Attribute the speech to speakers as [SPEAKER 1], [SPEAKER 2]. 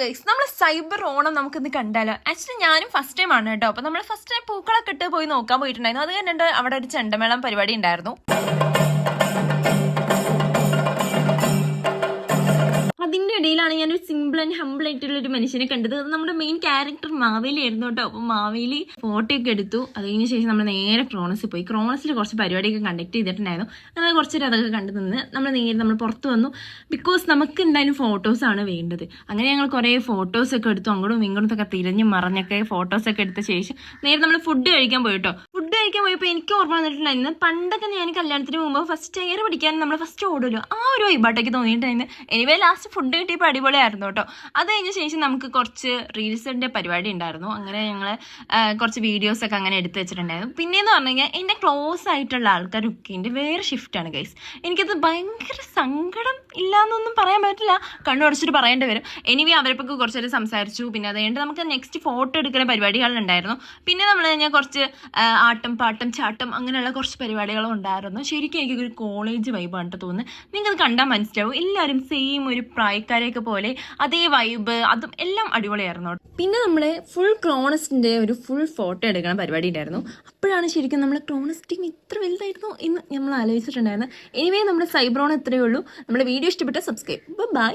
[SPEAKER 1] Guys നമ്മൾ cyber Onam നമുക്കിന്ന് കണ്ടാലോ? ആക്ച്വലി ഞാനും ഫസ്റ്റ് ടൈം ആണ് കേട്ടോ. അപ്പൊ നമ്മൾ ഫസ്റ്റ് ടൈം പൂക്കളൊക്കെ ഇട്ട് പോയി നോക്കാൻ പോയിട്ടുണ്ടായിരുന്നു. അത് കഴിഞ്ഞിട്ട് അവിടെ ഒരു ചെണ്ടമേളം പരിപാടി ഉണ്ടായിരുന്നു. ഇടയിലാണ് ഞാനൊരു സിമ്പിൾ ആൻഡ് ഹമ്പിൾ ആയിട്ടുള്ള ഒരു മനുഷ്യനെ കണ്ടത്. അത് നമ്മുടെ മെയിൻ ക്യാരക്ടർ മാവേലി ആയിരുന്നു കേട്ടോ. അപ്പൊ മാവേലി ഫോട്ടോ ഒക്കെ എടുത്തു. അത് കഴിഞ്ഞ ശേഷം നമ്മൾ നേരെ ക്രോണസിൽ പോയി. ക്രോണസിൽ കുറച്ച് പരിപാടിയൊക്കെ കണ്ടക്ട് ചെയ്തിട്ടുണ്ടായിരുന്നു. അങ്ങനെ കുറച്ച് നേരം അതൊക്കെ കണ്ടു നിന്ന് നമ്മൾ നേരെ നമ്മൾ പുറത്ത് വന്നു. ബിക്കോസ് നമുക്ക് എന്തായാലും ഫോട്ടോസ് ആണ് വേണ്ടത്. അങ്ങനെ ഞങ്ങൾ കുറേ ഫോട്ടോസ് ഒക്കെ എടുത്തു. അങ്ങോട്ടും ഇങ്ങോട്ടും ഒക്കെ തിരഞ്ഞു മറിഞ്ഞൊക്കെ ഫോട്ടോസ് ഒക്കെ എടുത്ത ശേഷം നേരെ നമ്മൾ ഫുഡ് കഴിക്കാൻ പോയി കേട്ടോ. ഫുഡ് കഴിക്കാൻ പോയപ്പോൾ എനിക്ക് ഓർമ്മ വന്നിട്ടുണ്ടായിരുന്നു പണ്ടൊക്കെ ഞാൻ കല്യാണത്തിന് മുമ്പ് ഫസ്റ്റ് എയർ പഠിക്കാൻ നമ്മൾ ഫസ്റ്റ് ഓടുമല്ലോ ആ ഒരു വൈബാട്ടൊക്കെ തോന്നിയിട്ടുണ്ടായിരുന്നു. എനിവേ ലാസ്റ്റ് ഫുഡ് കിട്ടിയപ്പോൾ അടിപൊളിയായിരുന്നു കേട്ടോ. അത് കഴിഞ്ഞ ശേഷം നമുക്ക് കുറച്ച് റീൽസിന്റെ പരിപാടി ഉണ്ടായിരുന്നു. അങ്ങനെ ഞങ്ങൾ കുറച്ച് വീഡിയോസൊക്കെ അങ്ങനെ എടുത്ത് വെച്ചിട്ടുണ്ടായിരുന്നു. പിന്നെയെന്ന് പറഞ്ഞു കഴിഞ്ഞാൽ എന്റെ ക്ലോസ് ആയിട്ടുള്ള ആൾക്കാരൊക്കെ എന്റെ വേറെ ഷിഫ്റ്റാണ് ഗൈസ് എനിക്കത് ഭയങ്കര സങ്കടം ഇല്ലാന്നൊന്നും പറയാൻ പറ്റില്ല. കണ്ണുടച്ചിട്ട് പറയേണ്ടി വരും. എനിവേ അവരെപ്പൊക്കെ കുറച്ച് നേരം സംസാരിച്ചു. പിന്നെ അത് കഴിഞ്ഞിട്ട് നമുക്ക് നെക്സ്റ്റ് ഫോട്ടോ എടുക്കുന്ന പരിപാടികളുണ്ടായിരുന്നു പിന്നെ നമ്മൾ കഴിഞ്ഞാൽ കുറച്ച് ആ, ആട്ടം പാട്ടും ചാട്ടം അങ്ങനെയുള്ള കുറച്ച് പരിപാടികളും ഉണ്ടായിരുന്നു. ശരിക്കും എനിക്ക് ഒരു കോളേജ് വൈബാണ് തോന്നുന്നത് നിങ്ങൾ കണ്ടാൽ മനസ്സിലാവും. എല്ലാവരും സെയിം ഒരു പ്രായക്കാരെയൊക്കെ പോലെ അതേ വൈബ് അതും എല്ലാം അടിപൊളിയായിരുന്നു. പിന്നെ നമ്മൾ ഫുൾ ക്രോണസ്റ്റിന്റെ ഒരു ഫുൾ ഫോട്ടോ എടുക്കുന്ന പരിപാടി ഉണ്ടായിരുന്നു. അപ്പോഴാണ് ശരിക്കും നമ്മൾ ക്രോണസ് ടീം ഇത്ര വലുതായിരുന്നു എന്ന് നമ്മൾ ആലോചിച്ചിട്ടുണ്ടായിരുന്നത്. എനിവേ നമ്മുടെ സൈബ്രോൺ ഇത്രയേ ഉള്ളൂ. നമ്മുടെ വീഡിയോ ഇഷ്ടപ്പെട്ട സബ്സ്ക്രൈബ് ബൈ